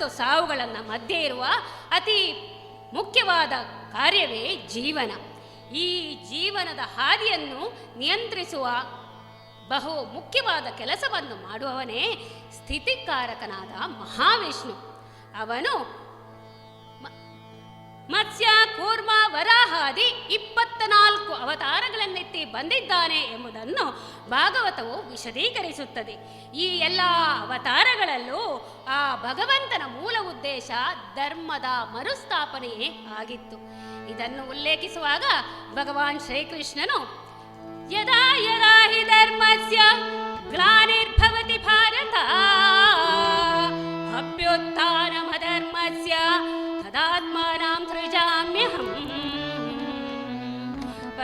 ಮತ್ತು ಸಾವುಗಳನ್ನು ಮಧ್ಯೆ ಇರುವ ಅತಿ ಮುಖ್ಯವಾದ ಕಾರ್ಯವೇ ಜೀವನ. ಈ ಜೀವನದ ಹಾದಿಯನ್ನು ನಿಯಂತ್ರಿಸುವ ಬಹು ಮುಖ್ಯವಾದ ಕೆಲಸವನ್ನು ಮಾಡುವವನೇ ಸ್ಥಿತಿಕಾರಕನಾದ ಮಹಾವಿಷ್ಣು. ಅವನು ಮತ್ಸ್ಯ, ಕೂರ್ಮ, ವರಾಹಾದಿ ಇಪ್ಪತ್ತ ನಾಲ್ಕು ಅವತಾರಗಳನ್ನೆತ್ತಿ ಬಂದಿದ್ದಾನೆ ಎಂಬುದನ್ನು ಭಾಗವತವು ವಿಶದೀಕರಿಸುತ್ತದೆ. ಈ ಎಲ್ಲ ಅವತಾರಗಳಲ್ಲೂ ಆ ಭಗವಂತನ ಮೂಲ ಉದ್ದೇಶ ಧರ್ಮದ ಮರುಸ್ಥಾಪನೆಯೇ ಆಗಿತ್ತು. ಇದನ್ನು ಉಲ್ಲೇಖಿಸುವಾಗ ಭಗವಾನ್ ಶ್ರೀಕೃಷ್ಣನು, ಯದಾ ಯದಾ ಹಿ ಧರ್ಮಸ್ಯ ಗ್ಲಾನಿರ್ಭವತಿ ಭಾರತ ಅಭ್ಯುತ್ಥಾನಮಧರ್ಮಸ್ಯ ತದಾತ್ಮಾನಾಂ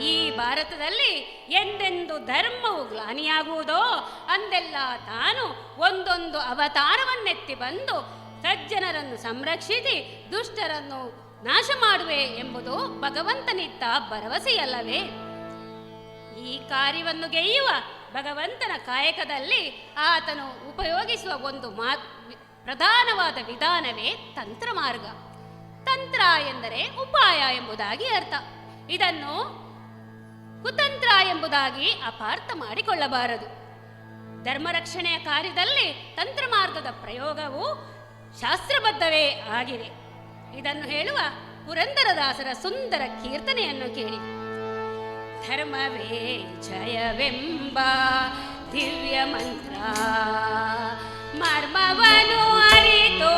ಈ ಭಾರತದಲ್ಲಿ ಎಂದೆಂದು ಧರ್ಮವು ಗ್ಲಾನಿಯಾಗುವುದೋ ಅಂದೆಲ್ಲ ತಾನು ಒಂದೊಂದು ಅವತಾರವನ್ನೆತ್ತಿ ಬಂದು ಸಜ್ಜನರನ್ನು ಸಂರಕ್ಷಿಸಿ ದುಷ್ಟರನ್ನು ನಾಶ ಮಾಡುವೆ ಎಂಬುದು ಭಗವಂತನಿತ್ತ ಭರವಸೆಯಲ್ಲವೇ? ಈ ಕಾರ್ಯವನ್ನು ಗೆಯ್ಯುವ ಭಗವಂತನ ಕಾಯಕದಲ್ಲಿ ಆತನು ಉಪಯೋಗಿಸುವ ಒಂದು ಮಾ, ಪ್ರಧಾನವಾದ ವಿಧಾನವೇ ತಂತ್ರ ಮಾರ್ಗ ತಂತ್ರ ಎಂದರೆ ಉಪಾಯ ಎಂಬುದಾಗಿ ಅರ್ಥ. ಇದನ್ನು ಕುತಂತ್ರ ಎಂಬುದಾಗಿ ಅಪಾರ್ಥ ಮಾಡಿಕೊಳ್ಳಬಾರದು. ಧರ್ಮರಕ್ಷಣೆಯ ಕಾರ್ಯದಲ್ಲಿ ತಂತ್ರ ಮಾರ್ಗದ ಪ್ರಯೋಗವು ಶಾಸ್ತ್ರಬದ್ಧವೇ ಆಗಿದೆ. ಇದನ್ನು ಹೇಳುವ ಪುರಂದರದಾಸರ ಸುಂದರ ಕೀರ್ತನೆಯನ್ನು ಕೇಳಿ. ಧರ್ಮವೇ ಜಯವೆಂಬ ದಿವ್ಯ ಮಂತ್ರ ಮರ್ಮವನು ಅರಿತು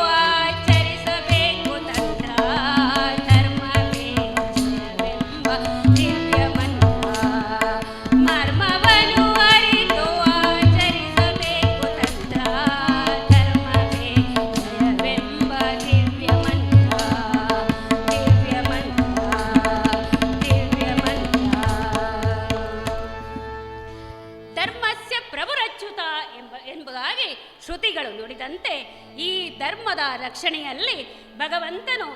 ರಕ್ಷಣೆಯಲ್ಲಿ ಭಗವಂತನು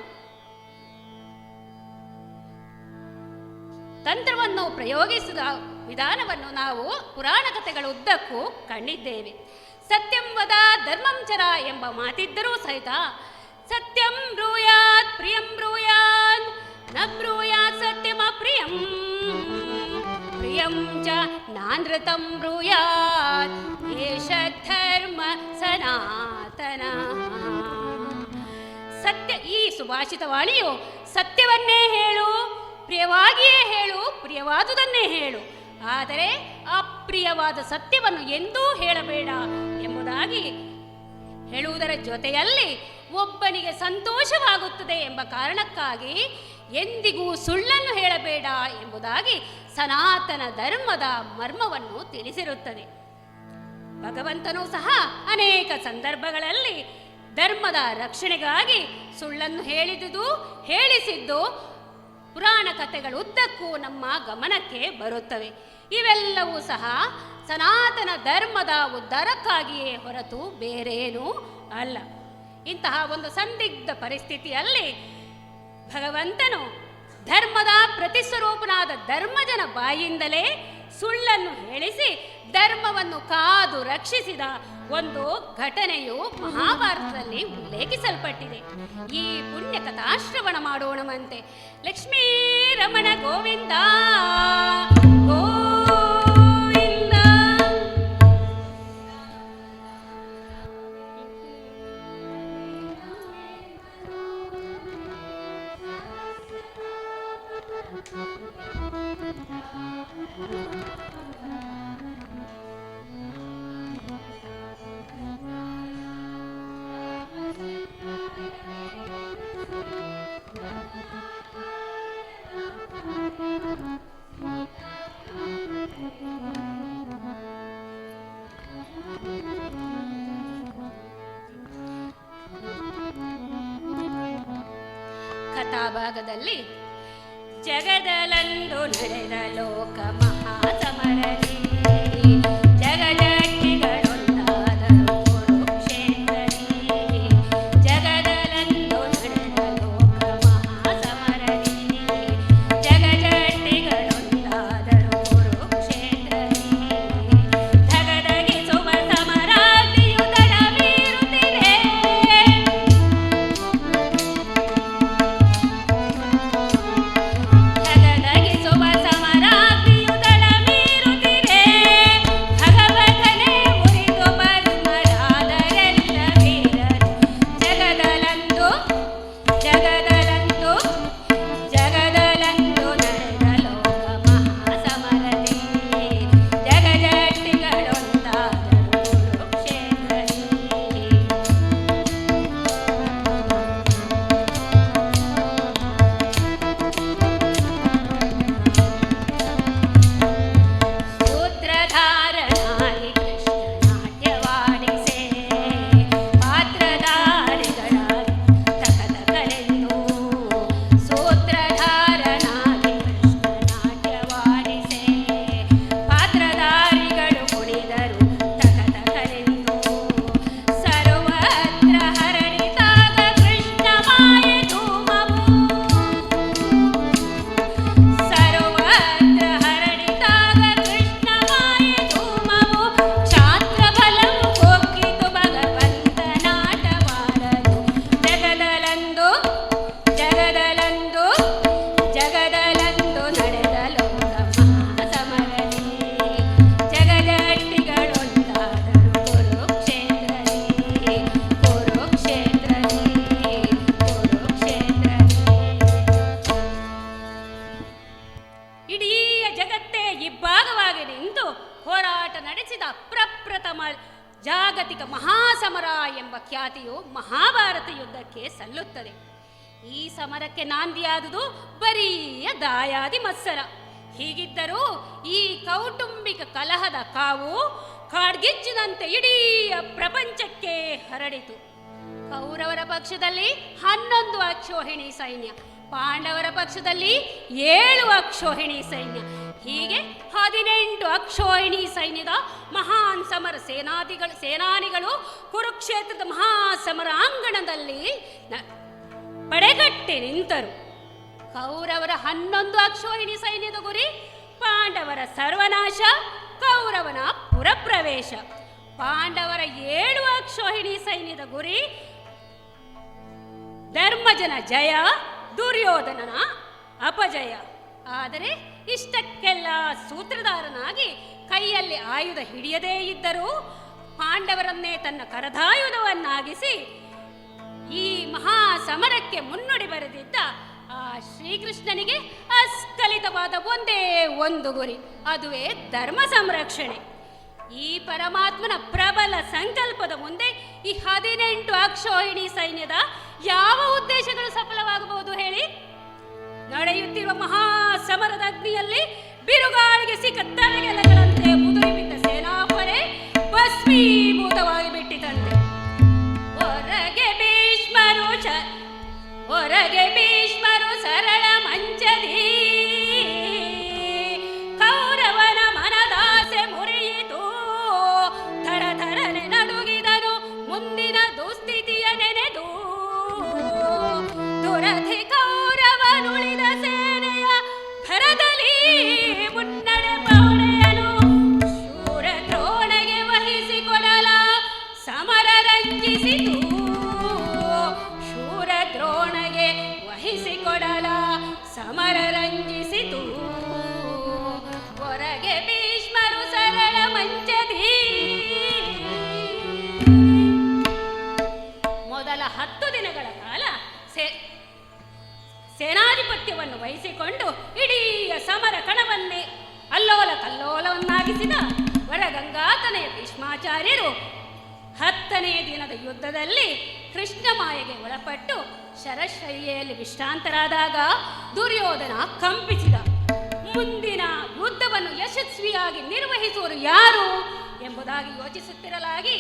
ತಂತ್ರವನ್ನು ಪ್ರಯೋಗಿಸಿದ ವಿಧಾನವನ್ನು ನಾವು ಪುರಾಣ ಕಥೆಗಳ ಉದ್ದಕ್ಕೂ ಕಂಡಿದ್ದೇವೆ. ಸತ್ಯಂ ವದ ಧರ್ಮಂ ಚರ ಎಂಬ ಮಾತಿದ್ದರೂ ಸಹಿತ ಸತ್ಯಂ ಬ್ರೂಯಾತ್ ಪ್ರಿಯಂ ಬ್ರೂಯಾತ್ನ ಬ್ರೂಯಾತ್ ಸತ್ಯಮ ಪ್ರಿಯಂ ಪ್ರಿಯಂ ಚ ನಾನೃತಂ ಬ್ರೂಯಾತ್, ಏಷ ಧರ್ಮ ಸನಾತನ. ಸತ್ಯ ಈ ಸುಭಾಷಿತವಾಣಿಯು ಸತ್ಯವನ್ನೇ ಹೇಳು, ಪ್ರಿಯವಾಗಿಯೇ ಹೇಳು, ಪ್ರಿಯವಾದುದನ್ನೇ ಹೇಳು. ಆದರೆ ಅಪ್ರಿಯವಾದ ಸತ್ಯವನ್ನು ಎಂದೂ ಹೇಳಬೇಡ ಎಂಬುದಾಗಿ ಹೇಳುವುದರ ಜೊತೆಯಲ್ಲಿ ಒಬ್ಬನಿಗೆ ಸಂತೋಷವಾಗುತ್ತದೆ ಎಂಬ ಕಾರಣಕ್ಕಾಗಿ ಎಂದಿಗೂ ಸುಳ್ಳನ್ನು ಹೇಳಬೇಡ ಎಂಬುದಾಗಿ ಸನಾತನ ಧರ್ಮದ ಮರ್ಮವನ್ನು ತಿಳಿಸಿರುತ್ತದೆ. ಭಗವಂತನೂ ಸಹ ಅನೇಕ ಸಂದರ್ಭಗಳಲ್ಲಿ ಧರ್ಮದ ರಕ್ಷಣೆಗಾಗಿ ಸುಳ್ಳನ್ನು ಹೇಳಿದುದು, ಹೇಳಿಸಿದ್ದು ಪುರಾಣ ಕಥೆಗಳು ಉದ್ದಕ್ಕೂ ನಮ್ಮ ಗಮನಕ್ಕೆ ಬರುತ್ತವೆ. ಇವೆಲ್ಲವೂ ಸಹ ಸನಾತನ ಧರ್ಮದ ಉದ್ಧಾರಕ್ಕಾಗಿಯೇ ಹೊರತು ಬೇರೇನೂ ಅಲ್ಲ. ಇಂತಹ ಒಂದು ಸಂದಿಗ್ಧ ಪರಿಸ್ಥಿತಿಯಲ್ಲಿ ಭಗವಂತನು ಧರ್ಮದ ಪ್ರತಿಸ್ವರೂಪನಾದ ಧರ್ಮಜನ ಬಾಯಿಂದಲೇ ಸುಳ್ಳನ್ನು ಹೇಳಿಸಿ ಧರ್ಮವನ್ನು ಕಾದು ರಕ್ಷಿಸಿದ ಒಂದು ಘಟನೆಯು ಮಹಾಭಾರತದಲ್ಲಿ ಉಲ್ಲೇಖಿಸಲ್ಪಟ್ಟಿದೆ. ಈ ಪುಣ್ಯ ಕಥಾಶ್ರವಣ ಮಾಡೋಣವಂತೆ. ಲಕ್ಷ್ಮೀ ರಮಣ ಗೋವಿಂದ ಗೋವಿಂದ ಕಥಾಭಾಗದಲ್ಲಿ ಜಗದಲಂದು ನಡೆದ ಲೋಕಮ ಪಾಂಡವರ ಪಕ್ಷದಲ್ಲಿ ಏಳು ಅಕ್ಷೋಹಿಣಿ ಸೈನ್ಯ, ಹೀಗೆ ಹದಿನೆಂಟು ಅಕ್ಷೋಹಿಣಿ ಸೈನ್ಯದ ಮಹಾನ್ ಸಮರ ಸೇನಾದಿಗಳು, ಸೇನಾನಿಗಳು ಕುರುಕ್ಷೇತ್ರದ ಮಹಾಸಮರ ಅಂಗಣದಲ್ಲಿ ನ- ಪಡೆಗಟ್ಟಿ ನಿಂತರು. ಕೌರವರ ಹನ್ನೊಂದು ಅಕ್ಷೋಹಿಣಿ ಸೈನ್ಯದ ಗುರಿ, ಪಾಂಡವರ ಸರ್ವನಾಶ, ಕೌರವನ ಪುರಪ್ರವೇಶ. ಪಾಂಡವರ ಏಳು ಅಕ್ಷೋಹಿಣಿ ಸೈನ್ಯದ ಗುರಿ, ಧರ್ಮಜನ ಜಯ ದುರ್ಯೋಧನನ ಅಪಜಯ. ಆದರೆ ಇಷ್ಟಕ್ಕೆಲ್ಲ ಸೂತ್ರಧಾರನಾಗಿ ಕೈಯಲ್ಲಿ ಆಯುಧ ಹಿಡಿಯದೇ ಇದ್ದರೂ ಪಾಂಡವರನ್ನೇ ತನ್ನ ಕರದಾಯುಧವನ್ನಾಗಿಸಿ ಈ ಮಹಾ ಸಮರಕ್ಕೆ ಮುನ್ನುಡಿ ಬರೆದಿದ್ದ ಆ ಶ್ರೀಕೃಷ್ಣನಿಗೆ ಅಸ್ಕಲಿತವಾದ ಒಂದೇ ಒಂದು ಗುರಿ, ಅದುವೇ ಧರ್ಮ ಸಂರಕ್ಷಣೆ. ಈ ಪರಮಾತ್ಮನ ಪ್ರಬಲ ಸಂಕಲ್ಪದ ಮುಂದೆ ಈ ಹದಿನೆಂಟು ಅಕ್ಷೋಹಿಣಿ ಸೈನ್ಯದ ಯಾವ ಉದ್ದೇಶಗಳು ಸಫಲವಾಗಬಹುದು ಹೇಳಿ? ನಡೆಯುತ್ತಿರುವ ಮಹಾ ಸಮರದ ಅಗ್ನಿಯಲ್ಲಿ ಬಿರುಗಾಳಿಗೆ ಸಿಕ್ಕ ತಲೆಗೆಲಗಳಂತೆ ಮುದುರಿ ಬಿಟ್ಟ ಸೇನಾಪಡೆ ಭಸ್ಮೀಭೂತವಾಗಿ ಬಿಟ್ಟಿತಂತೆ. ಹೊರಗೆ ಭೀಷ್ಮರು ಹೊರಗೆ ಭೀಷ್ಮರು ಸರಳ ಮಂಚದಿ ಸೇನಾಧಿಪತ್ಯವನ್ನು ವಹಿಸಿಕೊಂಡು ಇಡೀ ಸಮರ ಕಣವನ್ನೇ ಅಲ್ಲೋಲ ಕಲ್ಲೋಲವನ್ನಾಗಿಸಿದ ವರಗಂಗಾತನೆಯ ಭೀಷ್ಮಾಚಾರ್ಯರು ಹತ್ತನೇ ದಿನದ ಯುದ್ಧದಲ್ಲಿ ಕೃಷ್ಣ ಮಾಯೆಗೆ ಒಳಪಟ್ಟು ಶರಶಯ್ಯಲ್ಲಿ ವಿಶ್ರಾಂತರಾದಾಗ ದುರ್ಯೋಧನ ಕಂಪಿಸಿದ ಮುಂದಿನ ಯುದ್ಧವನ್ನು ಯಶಸ್ವಿಯಾಗಿ ನಿರ್ವಹಿಸುವರು ಯಾರು ಎಂಬುದಾಗಿ ಯೋಚಿಸುತ್ತಿರಲಾಗಿ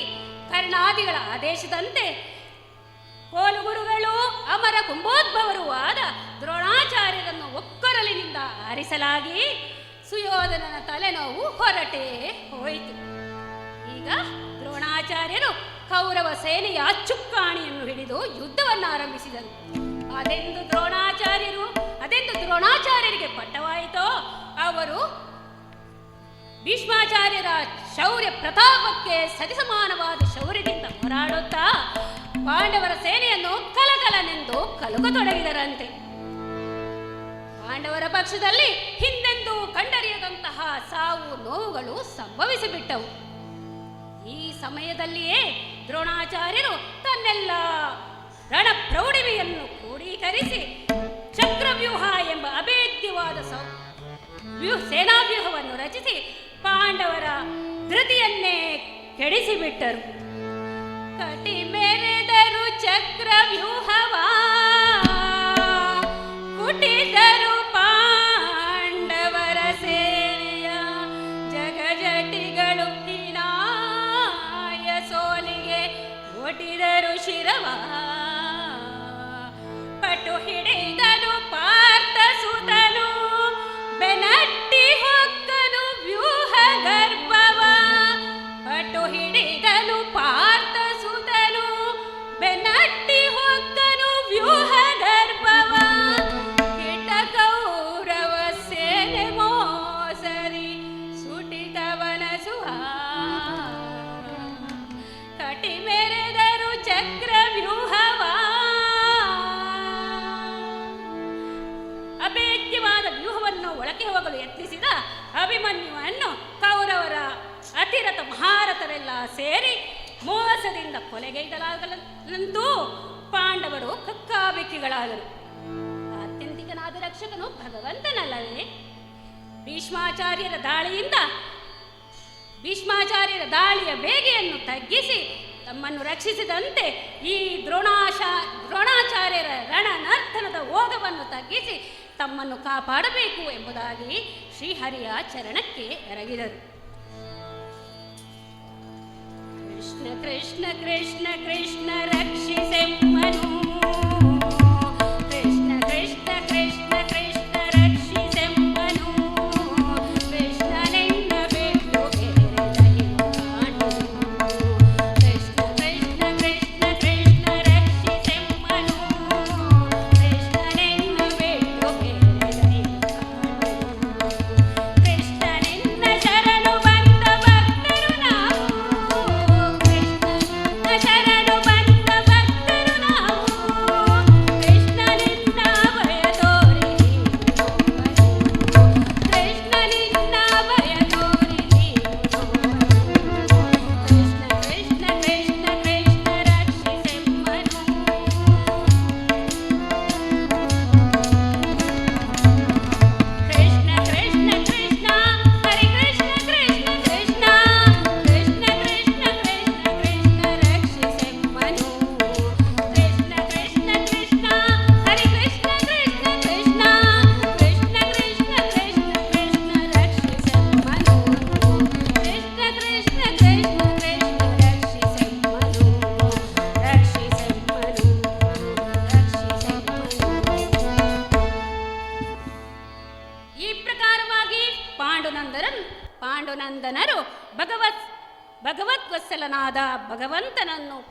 ಕರ್ಣಾದಿಗಳ ಆದೇಶದಂತೆ ಕೋಲುಗುರುಗಳು ಅಮರ ಕುಂಭೋದ್ಭವರು ಆದ ದ್ರೋಣಾಚಾರ್ಯರನ್ನು ಒಕ್ಕೊರಲಿನಿಂದ ಆರಿಸಲಾಗಿ ಸುಯೋಧನನ ತಲೆನೋವು ಹೊರಟೇ ಹೋಯಿತು. ಈಗ ದ್ರೋಣಾಚಾರ್ಯರು ಕೌರವ ಸೇನೆಯ ಅಚ್ಚುಕ್ಕಾಣಿಯನ್ನು ಹಿಡಿದು ಯುದ್ಧವನ್ನು ಆರಂಭಿಸಿದರು ಅದೆಂದು ದ್ರೋಣಾಚಾರ್ಯರು? ಅದೆಂದು ದ್ರೋಣಾಚಾರ್ಯರಿಗೆ ಪಟ್ಟವಾಯಿತೋ ಅವರು ಭೀಷ್ಮಾಚಾರ್ಯರ ಶೌರ್ಯ ಪ್ರತಾಪಕ್ಕೆ ಸರಿಸಮಾನವಾದ ಶೌರ್ಯದಿಂದ ಹೋರಾಡುತ್ತಾ ಪಾಂಡವರ ಸೇನೆಯನ್ನು ಕಲಕಲನೆಂದು ಕಲುಕತೊಡಗಿದರಂತೆ. ಪಾಂಡವರ ಪಕ್ಷದಲ್ಲಿ ಹಿಂದೆಂದೂ ಕಂಡರಿಯದಂತಹ ಸಾವು ನೋವುಗಳು ಸಂಭವಿಸಿಬಿಟ್ಟವು. ಈ ಸಮಯದಲ್ಲಿಯೇ ದ್ರೋಣಾಚಾರ್ಯರು ತನ್ನೆಲ್ಲ ರಣ ಪ್ರೌಢಿಮೆಯನ್ನು ಕ್ರೋಢೀಕರಿಸಿ ಚಕ್ರವ್ಯೂಹ ಎಂಬ ಅಭೇದ್ಯವಾದ ಸೌ ವ್ಯೂಹ ಸೇನಾವ್ಯೂಹವನ್ನು ರಚಿಸಿ ಪಾಂಡವರ ಧೃತಿಯನ್ನೇ ಕೆಡಿಸಿಬಿಟ್ಟರು. ಕಟಿ ಮೆರೆದರು ಚಕ್ರವ್ಯೂಹವ. ಕುಟಿದರು ಪಾಂಡವರ ಸೇನೆಯ ಜಗಜಟಿಗಳು ಹೀನಾಯ ಸೋಲಿಗೆ ಒಟಿದರು ಶಿರವ. ಅತಿರಥ ಮಹಾರಥರೆಲ್ಲ ಸೇರಿ ಮೋಸದಿಂದ ಕೊಲೆಗೈದಲಾಗಲಂತೂ ಪಾಂಡವರು ಕಕ್ಕಾಬಿಕ್ಕಿಗಳಾದರು. ಆತ್ಯಂತಿಕನಾದ ರಕ್ಷಕನು ಭಗವಂತನಲ್ಲವೇ? ಭೀಷ್ಮಾಚಾರ್ಯರ ದಾಳಿಯಿಂದ ಭೀಷ್ಮಾಚಾರ್ಯರ ದಾಳಿಯ ಬೇಗೆಯನ್ನು ತಗ್ಗಿಸಿ ತಮ್ಮನ್ನು ರಕ್ಷಿಸಿದಂತೆ ಈ ದ್ರೋಣಾಶಾ ದ್ರೋಣಾಚಾರ್ಯರ ರಣನರ್ತನದ ಓಗವನ್ನು ತಗ್ಗಿಸಿ ತಮ್ಮನ್ನು ಕಾಪಾಡಬೇಕು ಎಂಬುದಾಗಿ ಶ್ರೀಹರಿಯ ಚರಣಕ್ಕೆ ಎರಗಿದರು. ಕೃಷ್ಣ ಕೃಷ್ಣ ಕೃಷ್ಣ ಕೃಷ್ಣ ರಕ್ಷಿಸೆಮ್ಮನು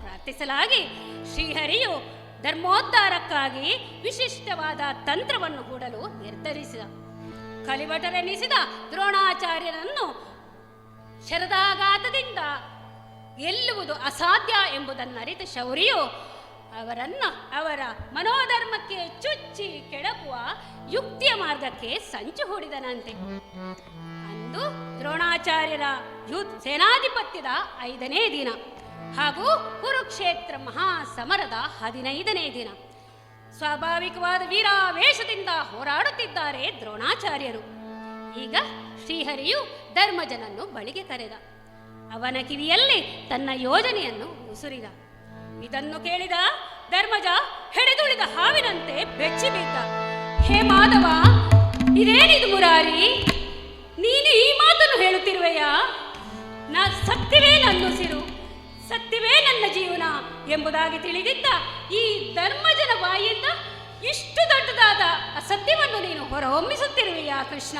ಪ್ರಾರ್ಥಿಸಲಾಗಿ ಶ್ರೀಹರಿಯು ಧರ್ಮೋದ್ಧಾರಕ್ಕಾಗಿ ವಿಶಿಷ್ಟವಾದ ತಂತ್ರವನ್ನು ಕೂಡಲು ನಿರ್ಧರಿಸಿದ. ಕಲಿಭಟರೆನಿಸಿದ ದ್ರೋಣಾಚಾರ್ಯರನ್ನು ಶರದಾಘಾತದಿಂದ ಗೆಲ್ಲುವುದು ಅಸಾಧ್ಯ ಎಂಬುದನ್ನರಿತ ಶೌರಿಯು ಅವರನ್ನು ಅವರ ಮನೋಧರ್ಮಕ್ಕೆ ಚುಚ್ಚಿ ಕೆಡಕುವ ಯುಕ್ತಿಯ ಮಾರ್ಗಕ್ಕೆ ಸಂಚು ಹೂಡಿದನಂತೆ. ಅಂದು ದ್ರೋಣಾಚಾರ್ಯರ ಯುದ್ಧ ಸೇನಾಧಿಪತ್ಯದ ಐದನೇ ದಿನ. ಹಾಗೂ ಕುರುಕ್ಷೇತ್ರ ಮಹಾಸಮರದ ಹದಿನೈದನೇ ದಿನ. ಸ್ವಾಭಾವಿಕವಾದ ವೀರಾವೇಶದಿಂದ ಹೋರಾಡುತ್ತಿದ್ದಾರೆ ದ್ರೋಣಾಚಾರ್ಯರು. ಈಗ ಶ್ರೀಹರಿಯು ಧರ್ಮಜನನ್ನು ಬಳಿಗೆ ಕರೆದ. ಅವನ ಕಿವಿಯಲ್ಲಿ ತನ್ನ ಯೋಜನೆಯನ್ನು ಉಸುರಿದ. ಇದನ್ನು ಕೇಳಿದ ಧರ್ಮಜ ಹೆಡೆದುಳಿದ ಹಾವಿನಂತೆ ಬೆಚ್ಚಿ ಬಿದ್ದ ಹೇ ಮಾಧವ, ಇದೇನಿದು ಮುರಾರಿ? ನೀನು ಈ ಮಾತನ್ನು ಹೇಳುತ್ತಿರುವೆಯಾ? ನಾ ಸತ್ಯವೇ ನನ್ನುಸಿರು. ಎಂಬುದಾಗಿ ತಿಳಿದಿದ್ದ ಈ ಧರ್ಮಜನ ಬಾಯಿಯಿಂದ ಇಷ್ಟು ದೊಡ್ಡದಾದ ಅಸತ್ಯವನ್ನು ನೀನು ಹೊರಹೊಮ್ಮಿಸುತ್ತಿರುವೆಯಾ ಕೃಷ್ಣ?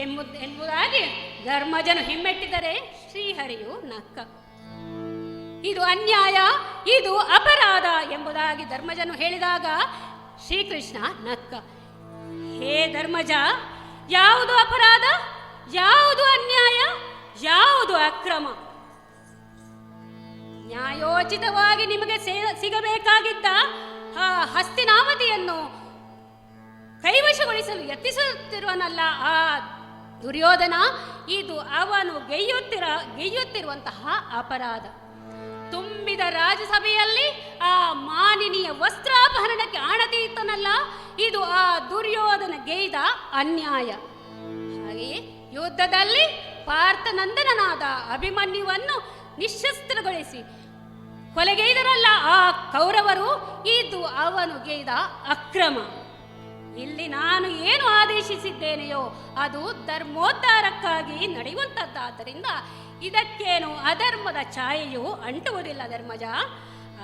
ಎಂಬುದು ಎಂಬುದಾಗಿ ಧರ್ಮಜನು ಹಿಮ್ಮೆಟ್ಟಿದರೆ ಶ್ರೀಹರಿಯು ನಕ್ಕ. ಇದು ಅನ್ಯಾಯ, ಇದು ಅಪರಾಧ ಎಂಬುದಾಗಿ ಧರ್ಮಜನು ಹೇಳಿದಾಗ ಶ್ರೀಕೃಷ್ಣ ನಕ್ಕ. ಹೇ ಧರ್ಮಜ, ಯಾವುದು ಅಪರಾಧ? ಯಾವುದು ಅನ್ಯಾಯ? ಯಾವುದು ಅಕ್ರಮ? ನ್ಯಾಯೋಚಿತವಾಗಿ ನಿಮಗೆ ಸಿಗಬೇಕಾಗಿದ್ದ ಹಸ್ತಿನಾವತಿಯನ್ನು ಕೈವಶಗೊಳಿಸಲು ಯತ್ನಿಸುತ್ತಿರುವನಲ್ಲ ಆ ದುರ್ಯೋಧನ, ಇದು ಅವನು ಗೆಯ್ಯುತ್ತಿರ, ಗೆಯ್ಯುತ್ತಿರುವಂತಹ ಅಪರಾಧ. ತುಂಬಿದ ರಾಜಸಭೆಯಲ್ಲಿ ಆ ಮಾನಿನಿಯ ವಸ್ತ್ರಾಪಹರಣಕ್ಕೆ ಆಣತೀತನಲ್ಲ ಇದು ಆ ದುರ್ಯೋಧನ ಗೈದ ಅನ್ಯಾಯ. ಹಾಗೆಯೇ ಯುದ್ಧದಲ್ಲಿ ಪಾರ್ಥನಂದನಾದ ಅಭಿಮನ್ಯುವನ್ನು ನಿಶಸ್ತ್ರಗೊಳಿಸಿ ಕೊಲೆಗೈದರಲ್ಲ ಆ ಕೌರವರು? ಇದು ಅವನು ಗೈದ ಅಕ್ರಮ. ಇಲ್ಲಿ ನಾನು ಏನು ಆದೇಶಿಸಿದ್ದೇನೆಯೋ ಅದು ಧರ್ಮೋದ್ಧಾರಕ್ಕಾಗಿ ನಡೆಯುವಂಥದ್ದಾದ್ದರಿಂದ ಇದಕ್ಕೇನು ಅಧರ್ಮದ ಛಾಯೆಯು ಅಂಟುವುದಿಲ್ಲ ಧರ್ಮಜ.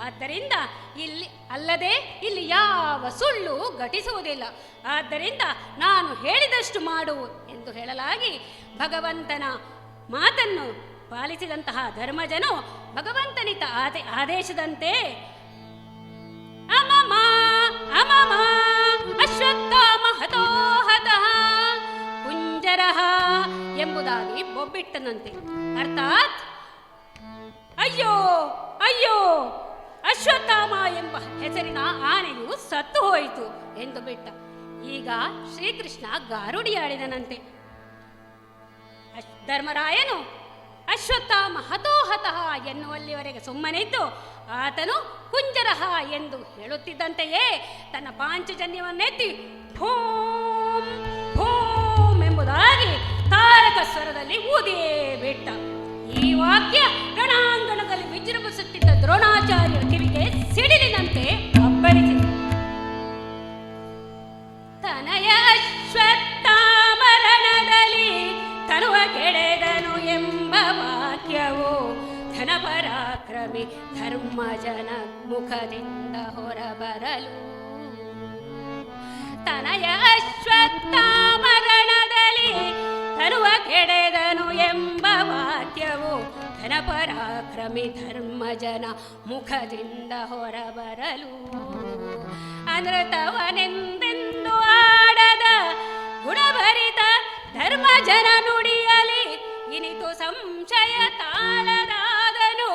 ಆದ್ದರಿಂದ ಇಲ್ಲಿ ಅಲ್ಲದೆ ಇಲ್ಲಿ ಯಾವ ಸುಳ್ಳು ಘಟಿಸುವುದಿಲ್ಲ. ಆದ್ದರಿಂದ ನಾನು ಹೇಳಿದಷ್ಟು ಮಾಡು ಎಂದು ಹೇಳಲಾಗಿ ಭಗವಂತನ ಮಾತನ್ನು ಪಾಲಿಸಿದಂತಹ ಧರ್ಮಜನು ಭಗವಂತನಿತ ಆದೆ ಆದೇಶದಂತೆ. ಅಮಮ ಅಮಮ, ಅಶ್ವತ್ಥಾಮ ಕುಂಜರ ಎಂಬುದಾಗಿ ಬೊಬ್ಬಿಟ್ಟನಂತೆ. ಅರ್ಥಾತ್, ಅಯ್ಯೋ ಅಯ್ಯೋ, ಅಶ್ವತ್ಥಾಮ ಎಂಬ ಹೆಸರಿನ ಆನೆಯು ಸತ್ತು ಹೋಯಿತು ಎಂದು ಬಿಟ್ಟ. ಈಗ ಶ್ರೀಕೃಷ್ಣ ಗಾರುಡಿಯಾಡಿದನಂತೆ. ಧರ್ಮರಾಯನು ಅಶ್ವತ್ಥಾಮ ಹತೋಹತಃ ಎನ್ನುವಲ್ಲಿವರೆಗೆ ಸುಮ್ಮನಿದ್ದು, ಆತನು ಕುಂಜರಹ ಎಂದು ಹೇಳುತ್ತಿದ್ದಂತೆಯೇ ತನ್ನ ಪಾಂಚಜನ್ಯವನ್ನೆತ್ತಿ ಭೂಮ್ ಭೂಮ್ ಎಂಬುದಾಗಿ ತಾರಕ ಸ್ವರದಲ್ಲಿ ಊದೇ ಬಿಟ್ಟ. ಈ ವಾಕ್ಯ ಗಣಾಂಗಣದಲ್ಲಿ ವಿಜೃಂಭಿಸುತ್ತಿದ್ದ ದ್ರೋಣಾಚಾರ್ಯರ ಕಿವಿಗೆ ಸಿಡಿಲಿನಂತೆ ಅಬ್ಬರಿಸಿತು ತನಯ ಅಶ್ವತ್ಥಾಮರಣದಲ್ಲಿ ತನುವ ಕೆಡೆದನು ಎಂಬ ವಾಕ್ಯವು ಧನಪರಾಕ್ರಮಿ ಧರ್ಮಜನ ಮುಖದಿಂದ ಹೊರಬರಲು. ತನಯ ಅಶ್ವತ್ಥಾಮರಣದಲ್ಲಿ ತನುವ ಕೆಡೆದನು ಎಂಬ ವಾಕ್ಯವು ಧನಪರಾಕ್ರಮಿ ಧರ್ಮಜನ ಮುಖದಿಂದ ಹೊರಬರಲು. ಅನೃತವನೆಂದೆಂದು ಆಡದ ಗುಣಭರಿತ ಧರ್ಮಜನ ನುಡಿಯಲಿ ಇನಿತು ಸಂಶಯ ತಾಳದಾದನು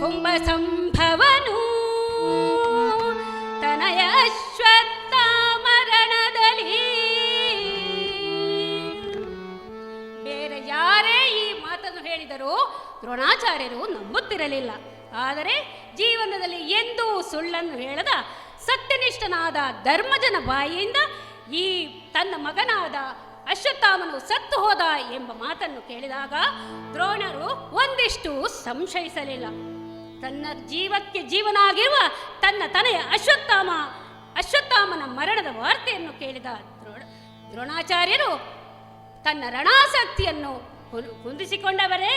ಕುಂಭ ಸಂಭವನು ತನಯ ಅಶ್ವತ್ಥಾಮರಣದಲ್ಲಿ ಬೇರೆ ಯಾರೇ ಈ ಮಾತನ್ನು ಹೇಳಿದರೂ ದ್ರೋಣಾಚಾರ್ಯರು ನಂಬುತ್ತಿರಲಿಲ್ಲ. ಆದರೆ ಜೀವನದಲ್ಲಿ ಎಂದೂ ಸುಳ್ಳನ್ನು ಹೇಳದ ಸತ್ಯನಿಷ್ಠನಾದ ಧರ್ಮಜನ ಬಾಯಿಯಿಂದ ಈ ತನ್ನ ಮಗನಾದ ಅಶ್ವತ್ಥಾಮನು ಸತ್ತು ಹೋದ ಎಂಬ ಮಾತನ್ನು ಕೇಳಿದಾಗ ದ್ರೋಣರು ಒಂದಿಷ್ಟು ಸಂಶಯಿಸಲಿಲ್ಲ. ತನ್ನ ಜೀವಕ್ಕೆ ಜೀವನಾಗಿರುವ ತನ್ನ ತನೆಯ ಅಶ್ವತ್ಥಾಮ, ಅಶ್ವತ್ಥಾಮನ ಮರಣದ ವಾರ್ತೆಯನ್ನು ಕೇಳಿದ ದ್ರೋಣ, ದ್ರೋಣಾಚಾರ್ಯರು ತನ್ನ ರಣಾಸಕ್ತಿಯನ್ನು ಕುಂದಿಸಿಕೊಂಡವರೇ,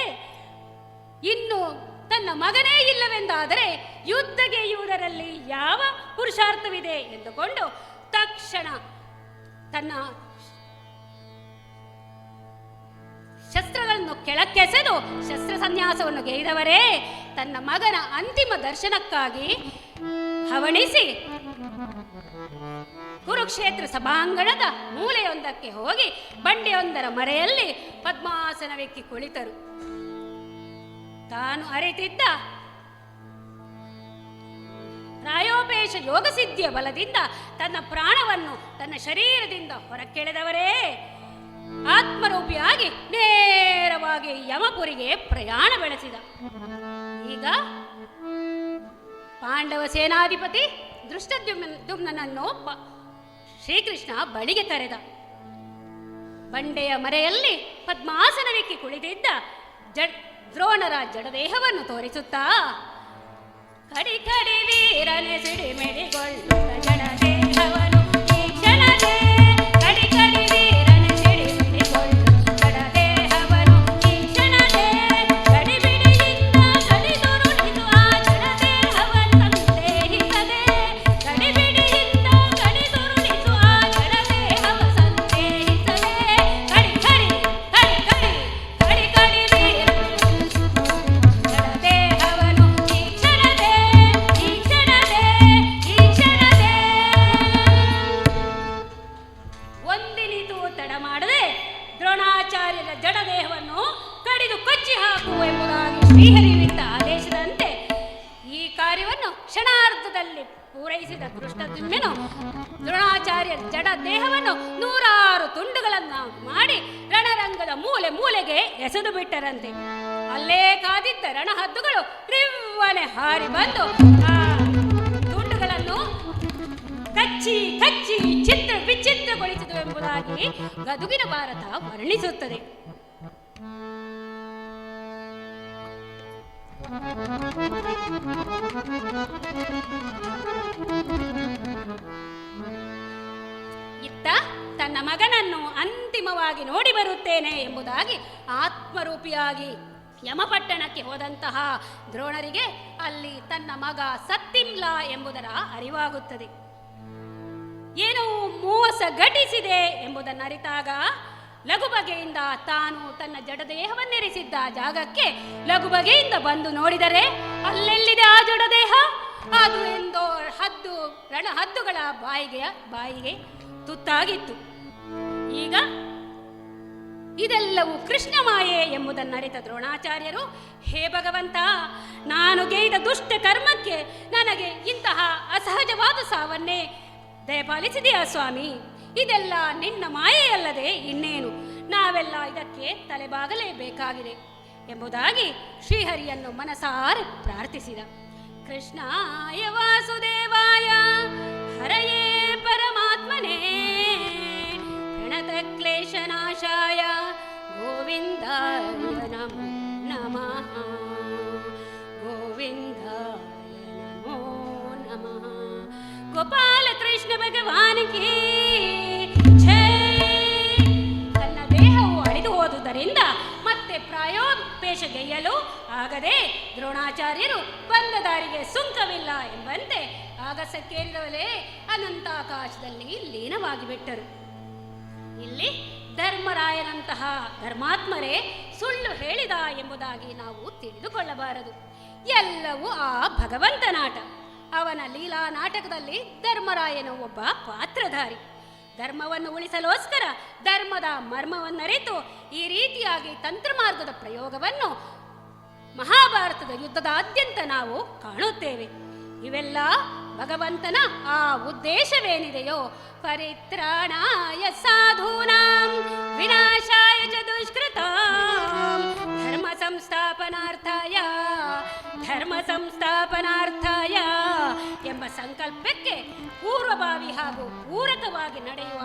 ಇನ್ನು ತನ್ನ ಮಗನೇ ಇಲ್ಲವೆಂದಾದರೆ ಯುದ್ಧಗೆ ಗೆಯ್ಯುವುದರಲ್ಲಿ ಯಾವ ಪುರುಷಾರ್ಥವಿದೆ ಎಂದುಕೊಂಡು ತಕ್ಷಣ ತನ್ನ ಶಸ್ತ್ರಗಳನ್ನು ಕೆಳಕ್ಕೆಸೆದು ಶಸ್ತ್ರ ಸನ್ಯಾಸವನ್ನು ಗೈದವರೇ ತನ್ನ ಮಗನ ಅಂತಿಮ ದರ್ಶನಕ್ಕಾಗಿ ಹವಣಿಸಿ ಕುರುಕ್ಷೇತ್ರ ಸಭಾಂಗಣದ ಮೂಲೆಯೊಂದಕ್ಕೆ ಹೋಗಿ ಬಂಡೆಯೊಂದರ ಮರೆಯಲ್ಲಿ ಪದ್ಮಾಸನವೆಕ್ಕಿ ಕುಳಿತರು. ತಾನು ಅರಿತಿದ್ದ ಪ್ರಾಯೋಪೇಶ ಯೋಗಸಿದ್ಧಿಯ ಬಲದಿಂದ ತನ್ನ ಪ್ರಾಣವನ್ನು ತನ್ನ ಶರೀರದಿಂದ ಹೊರಕ್ಕೆಳೆದವರೇ ಆತ್ಮರೂಪಿಯಾಗಿ ನೇರವಾಗಿ ಯಮಪುರಿಗೆ ಪ್ರಯಾಣ ಬೆಳೆಸಿದ. ಈಗ ಪಾಂಡವ ಸೇನಾಧಿಪತಿ ದೃಷ್ಟದ್ಯುಮ್ನನ್ನು ಪ- ಶ್ರೀಕೃಷ್ಣ ಬಳಿಗೆ ತರೆದ. ಬಂಡೆಯ ಮರೆಯಲ್ಲಿ ಪದ್ಮಾಸನವಿಕ್ಕಿ ಕುಳಿತಿದ್ದ ಜಡ್ ದ್ರೋಣರ ಜಡದೇಹವನ್ನು ತೋರಿಸುತ್ತಾ ಕಡಿ ಕಡಿ ವೀರನೆ ಸಿಡಿಮಿಡಿಗೊಳ್ಳುತ್ತ ಜಡದೇಹವನು ಕೊಚ್ಚಿ ಹಾಕು ಎಂಬುದಾಗಿ ಆದೇಶದಂತೆ ಈ ಕಾರ್ಯವನ್ನು ಕ್ಷಣಾರ್ಧದಲ್ಲಿ ಪೂರೈಸಿದ ದೃಷ್ಟದ್ಯುಮ್ನನು ದ್ರೋಣಾಚಾರ್ಯ ಜಡ ದೇಹವನ್ನು ನೂರಾರು ತುಂಡುಗಳನ್ನ ಮಾಡಿ ರಣರಂಗದ ಮೂಲೆ ಮೂಲೆಗೆ ಎಸೆದು ಬಿಟ್ಟರಂತೆ. ಅಲ್ಲೇ ಕಾದಿದ್ದ ರಣಹದ್ದುಗಳು ರಿವ್ವನೆ ಹಾರಿ ಬಂದು ಆ ತುಂಡುಗಳನ್ನು ಕಚ್ಚಿ ಕಚ್ಚಿ ಚಿತ್ರ ವಿಚಿತ್ರಗೊಳಿಸಿತು ಎಂಬುದಾಗಿ ಗದುಗಿನ ಭಾರತ ವರ್ಣಿಸುತ್ತದೆ. ಇತ್ತ ತನ್ನ ಮಗನನ್ನು ಅಂತಿಮವಾಗಿ ನೋಡಿ ಬರುತ್ತೇನೆ ಎಂಬುದಾಗಿ ಆತ್ಮರೂಪಿಯಾಗಿ ಯಮಪಟ್ಟಣಕ್ಕೆ ಹೋದಂತಹ ದ್ರೋಣರಿಗೆ ಅಲ್ಲಿ ತನ್ನ ಮಗ ಸತ್ತಿಲ್ಲ ಎಂಬುದರ ಅರಿವಾಗುತ್ತದೆ. ಏನೋ ಮೋಸ ಘಟಿಸಿದೆ ಎಂಬುದನ್ನು ಅರಿತಾಗ ಲಘು ಬಗೆಯಿಂದ ತಾನು ತನ್ನ ಜಡದೇಹವನ್ನೆರಿಸಿದ್ದ ಜಾಗಕ್ಕೆ ಲಘು ಬಗೆಯಿಂದ ಬಂದು ನೋಡಿದರೆ ಅಲ್ಲೆಲ್ಲಿದೆ ಆ ಜಡದೇಹ ಅದು ಎಂದೋ ಹದ್ದು ರಣ ಹದ್ದುಗಳ ಬಾಯಿಗೆ ಬಾಯಿಗೆ ತುತ್ತಾಗಿತ್ತು. ಈಗ ಇದೆಲ್ಲವೂ ಕೃಷ್ಣ ಮಾಯೆ ಎಂಬುದನ್ನು ಅರಿತ ದ್ರೋಣಾಚಾರ್ಯರು, ಹೇ ಭಗವಂತ, ನಾನು ಗೈದ ದುಷ್ಟ ಕರ್ಮಕ್ಕೆ ನನಗೆ ಇಂತಹ ಅಸಹಜವಾದ ಸಾವನ್ನೇ ದಯಪಾಲಿಸಿದೆಯಾ ಸ್ವಾಮಿ? ಇದೆಲ್ಲ ನಿನ್ನ ಮಾಯೆಯಲ್ಲದೆ ಇನ್ನೇನು? ನಾವೆಲ್ಲ ಇದಕ್ಕೆ ತಲೆಬಾಗಲೇಬೇಕಾಗಿದೆ ಎಂಬುದಾಗಿ ಶ್ರೀಹರಿಯನ್ನು ಮನಸಾರೆ ಪ್ರಾರ್ಥಿಸಿದ. ಕೃಷ್ಣಾಯ ವಾಸುದೇವಾಯ, ಹರಯೇ ಪರಮಾತ್ಮನೇ. ಪ್ರಣತ ಕ್ಲೇಶನಾಶಾಯ ಗೋವಿಂದ ನಮೋ. ಗೋವಿಂದಾಯ ನಮೋ ನಮಃ. ಗೋಪಾಲ ಕೃಷ್ಣ ಭಗವಾನಿಗೆ ಮತ್ತೆ ಪ್ರಾಯೋಪೇಶಗೆಯ್ಯಲು ಆಗದೆ ದ್ರೋಣಾಚಾರ್ಯರು ಬಂದ ದಾರಿಗೆ ಸುಂಕವಿಲ್ಲ ಎಂಬಂತೆ ಆಗಸಕ್ಕೇರಿದವಲೇ ಅನಂತಾಕಾಶದಲ್ಲಿ ಲೀನವಾಗಿ ಬಿಟ್ಟರು. ಇಲ್ಲಿ ಧರ್ಮರಾಯನಂತಹ ಧರ್ಮಾತ್ಮರೇ ಸುಳ್ಳು ಹೇಳಿದ ಎಂಬುದಾಗಿ ನಾವು ತಿಳಿದುಕೊಳ್ಳಬಾರದು. ಎಲ್ಲವೂ ಆ ಭಗವಂತ ನಾಟ ಅವನ ಲೀಲಾ ನಾಟಕದಲ್ಲಿ ಧರ್ಮರಾಯನು ಒಬ್ಬ ಪಾತ್ರಧಾರಿ. ಧರ್ಮವನ್ನು ಉಳಿಸಲೋಸ್ಕರ ಧರ್ಮದ ಮರ್ಮವನ್ನರಿತು ಈ ರೀತಿಯಾಗಿ ತಂತ್ರ ಮಾರ್ಗದ ಪ್ರಯೋಗವನ್ನು ಮಹಾಭಾರತದ ಯುದ್ಧದಾದ್ಯಂತ ನಾವು ಕಾಣುತ್ತೇವೆ. ಇವೆಲ್ಲ ಭಗವಂತನ ಆ ಉದ್ದೇಶವೇನಿದೆಯೋ? ಪರಿತ್ರಾಣಾಯ ಸಾಧೂನಾಂ ವಿನಾಶಾಯ ಚ ದುಷ್ಕೃತಾಂ ಧರ್ಮ ಸಂಸ್ಥಾಪನಾರ್ಥಾಯ ಎಂಬ ಸಂಕಲ್ಪಕ್ಕೆ ಪೂರ್ವಭಾವಿ ಹಾಗೂ ಪೂರಕವಾಗಿ ನಡೆಯುವ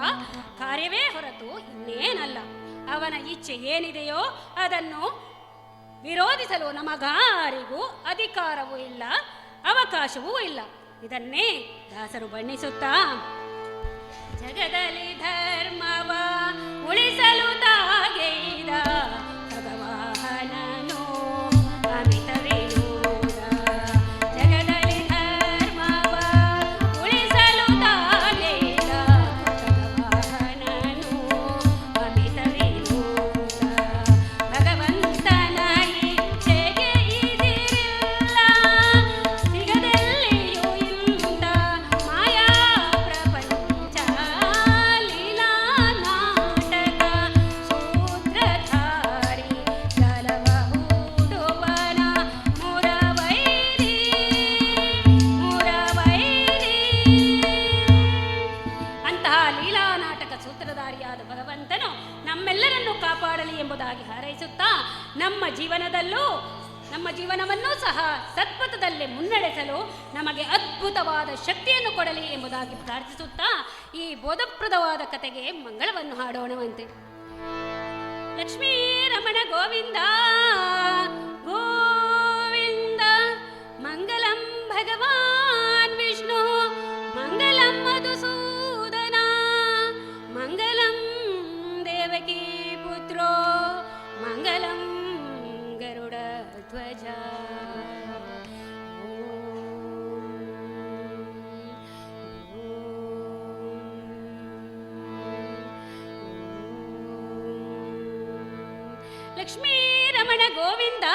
ಕಾರ್ಯವೇ ಹೊರತು ಇನ್ನೇನಲ್ಲ. ಅವನ ಇಚ್ಛೆ ಏನಿದೆಯೋ ಅದನ್ನು ವಿರೋಧಿಸಲು ನಮಗಾರಿಗೂ ಅಧಿಕಾರವೂ ಇಲ್ಲ, ಅವಕಾಶವೂ ಇಲ್ಲ. ಇದನ್ನೇ ದಾಸರು ಬಣ್ಣಿಸುತ್ತಾ, ಜಗದಲ್ಲಿ ಧರ್ಮವ ಉಳಿಸಲು ತಾಗೈದ ಲಕ್ಷ್ಮೀ ರಮಣ ಗೋವಿಂದ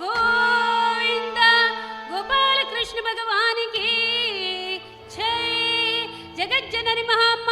ಗೋವಿಂದ ಗೋಪಾಲ ಕೃಷ್ಣ ಭಗವಾನಿಗೆ ಜೈ ಜಗಜ್ಜನನಿ ಮಹಾಮ್ಮ